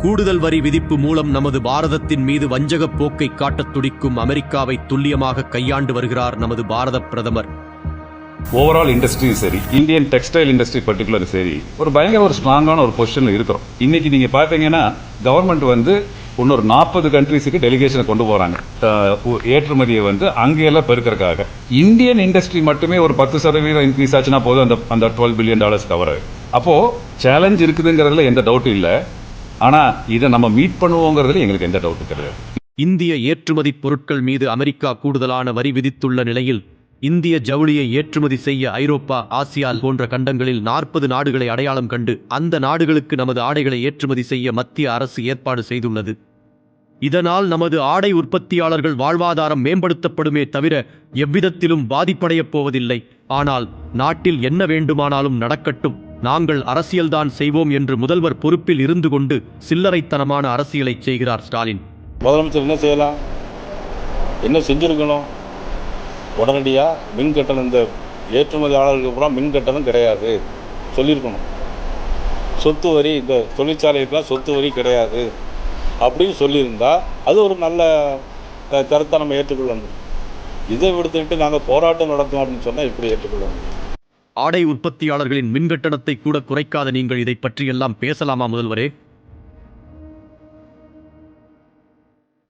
கூடுதல் வரி விதிப்பு மூலம் நமது பாரதத்தின் மீது வஞ்சகப் போக்கை காட்டத் துடிக்கும் அமெரிக்காவை துல்லியமாக கையாண்டு வருகிறார் நமது பாரத பிரதமர். ஓவரால் இண்டஸ்ட்ரியும் சரி. இந்தியன் டெக்ஸ்டைல் இண்டஸ்ட்ரி பர்டிகுலர் சரி. ஒரு பயங்கர ஒரு ஸ்ட்ராங்கான ஒரு பொசிஷனில் இருக்கிறோம். இன்னைக்கு நீங்கள் பார்த்தீங்கன்னா கவர்மெண்ட் வந்து இன்னொரு நாற்பது கண்ட்ரீஸுக்கு டெலிகேஷனை கொண்டு போகிறாங்க ஏற்றுமதியை வந்து அங்கேயெல்லாம் பெருக்கிறதுக்காக. இந்தியன் இண்டஸ்ட்ரி மட்டுமே ஒரு பத்து சதவீதம் இன்க்ரீஸ் ஆச்சுன்னா போதும் அந்த அந்த டுவெல் பில்லியன் டாலர்ஸ் கவர் ஆகும் அப்போது சேலஞ்ச் இருக்குதுங்கிறதுல எந்த டவுட்டும் இல்லை. ஆனால் இதை நம்ம மீட் பண்ணுவோங்கிறதுல எங்களுக்கு எந்த டவுட் கிடையாது. இந்திய ஏற்றுமதி பொருட்கள் மீது அமெரிக்கா கூடுதலான வரி விதித்துள்ள நிலையில் இந்திய ஜவுளியை ஏற்றுமதி செய்ய ஐரோப்பா ஆசியா போன்ற கண்டங்களில் நாற்பது நாடுகளை அடையாளம் கண்டு அந்த நாடுகளுக்கு நமது ஆடைகளை ஏற்றுமதி செய்ய மத்திய அரசு ஏற்பாடு செய்துள்ளது. இதனால் நமது ஆடை உற்பத்தியாளர்கள் வாழ்வாதாரம் மேம்படுத்தப்படுமே தவிர எவ்விதத்திலும் பாதிப்படையப் போவதில்லை. ஆனால் நாட்டில் என்ன வேண்டுமானாலும் நடக்கட்டும். நாங்கள் அரசியல்தான் செய்வோம் என்று முதல்வர் பொறுப்பில் இருந்து கொண்டு சில்லறைத்தனமான அரசியலை செய்கிறார் ஸ்டாலின். முதலமைச்சர் என்ன செய்யலாம்? என்ன செஞ்சுருக்கணும்? உடனடியாக மின் கட்டணம் இந்த ஏற்றுமதியாளர்களுக்கு பூரா மின் கட்டணம் கிடையாது. சொல்லியிருக்கணும். சொத்து வரி இந்த தொழிற்சாலைக்கெலாம் சொத்து வரி கிடையாது. அப்படின்னு சொல்லியிருந்தா அது ஒரு நல்ல க- கருத்தை நம்ம முடியும். இதை விடுத்துக்கிட்டு நாங்கள் போராட்டம் நடத்தோம் அப்படின்னு சொன்னால் இப்படி முடியும். ஆடை உற்பத்தியாளர்களின் மின்கட்டணத்தை கூட குறைக்காத நீங்கள் இதை பற்றியெல்லாம் பேசலாமா முதல்வரே?